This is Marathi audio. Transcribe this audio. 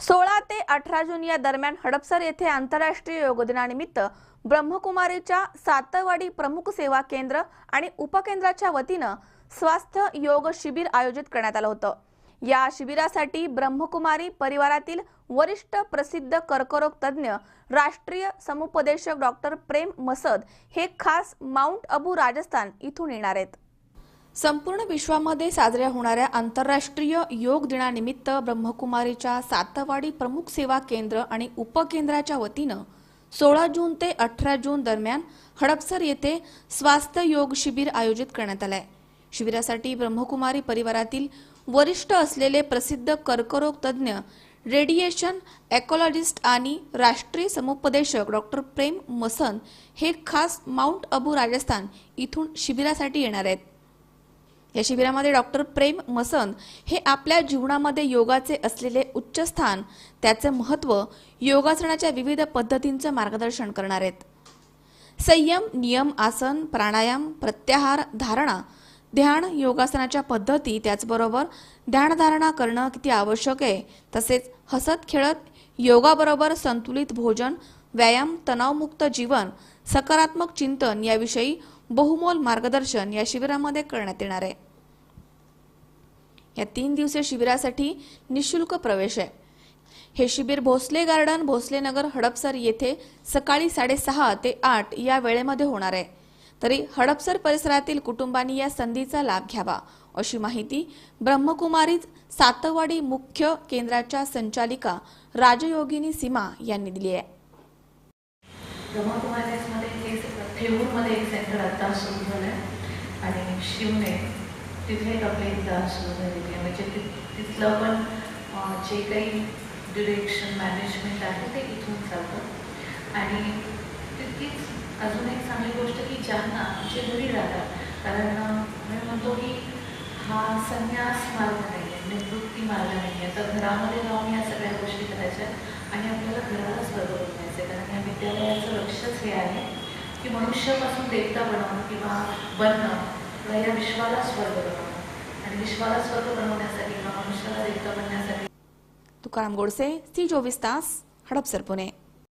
सोळा ते अठरा जून या दरम्यान हडपसर येथे आंतरराष्ट्रीय योग दिनानिमित्त ब्रह्मकुमारीच्या सातवाडी प्रमुख सेवा केंद्र आणि उपकेंद्राच्या वतीनं स्वास्थ्य योग शिबिर आयोजित करण्यात आलं होतं. या शिबिरासाठी ब्रह्मकुमारी परिवारातील वरिष्ठ प्रसिद्ध कर्करोग तज्ज्ञ राष्ट्रीय समुपदेशक डॉक्टर प्रेम मसद हे खास माउंट अबू राजस्थान इथून येणार आहेत. संपूर्ण विश्वामध्ये साजऱ्या होणाऱ्या आंतरराष्ट्रीय योग दिनानिमित्त ब्रह्मकुमारीच्या सातवाडी प्रमुख सेवा केंद्र आणि उपकेंद्राच्या वतीनं सोळा जून ते अठरा जून दरम्यान हडपसर येथे स्वास्थ्य योग शिबिर आयोजित करण्यात आलंय. शिबिरासाठी ब्रह्मकुमारी परिवारातील वरिष्ठ असलेले प्रसिद्ध कर्करोग तज्ज्ञ रेडिएशन एकोलॉजिस्ट आणि राष्ट्रीय समुपदेशक डॉक्टर प्रेम मसन हे खास माउंट अबू राजस्थान इथून शिबिरासाठी येणार आहेत. या शिबिरामध्ये डॉक्टर प्रेम मसन हे आपल्या जीवनामध्ये योगाचे असलेले उच्च स्थान त्याचे महत्त्व योगासनाच्या विविध पद्धतींचं मार्गदर्शन करणार आहेत. संयम नियम आसन प्राणायाम प्रत्याहार धारणा ध्यान योगासनाच्या पद्धती त्याचबरोबर ध्यानधारणा करणं किती आवश्यक आहे तसेच हसत खेळत योगाबरोबर संतुलित भोजन व्यायाम तणावमुक्त जीवन सकारात्मक चिंतन याविषयी बहुमोल मार्गदर्शन या शिबिरामध्ये करण्यात येणार आहे. या तीन दिवसीय शिबिरासाठी निशुल्क प्रवेश आहे. हे शिबिर भोसले गार्डन भोसलेनगर हडपसर येथे सकाळी साडेसहा ते आठ या वेळेमध्ये होणार आहे. तरी हडपसर परिसरातील कुटुंबांनी या संधीचा लाभ घ्यावा अशी माहिती ब्रह्मकुमारी सातवाडी मुख्य केंद्राच्या संचालिका राजयोगिनी सीमा यांनी दिली आहे. ब्रह्मकुमारीजमध्ये एक ठेवूरमध्ये एक सेंटर आता सुरू झालं आहे आणि शिवने तिथे एक आपली सुरू झालेली आहे. म्हणजे ति तिथलं पण जे काही डिरेक्शन मॅनेजमेंट आहे ते इथून चालतं. आणि तितकीच अजून एक चांगली गोष्ट की ज्यांना जे घरी राहतात कारण मी म्हणतो की हा संन्यास मार्ग नाही आहे निवृत्ती मार्ग नाही आहे तर घरामध्ये जाऊन या सगळ्या गोष्टी करायच्या आणि आपल्याला घरालाच बरोबर बनायचं कारण या विद्यालयाचं लक्षच हे आहे की मनुष्यापासून देवता बनवणं किंवा बनणं किंवा या विश्वाला स्वर्ग बनवणं. आणि विश्वाला स्वर्ग बनवण्यासाठी किंवा मनुष्याला देवता बनण्यासाठी तुकाराम गोडसे सी चोवीस तास हडपसर पुणे.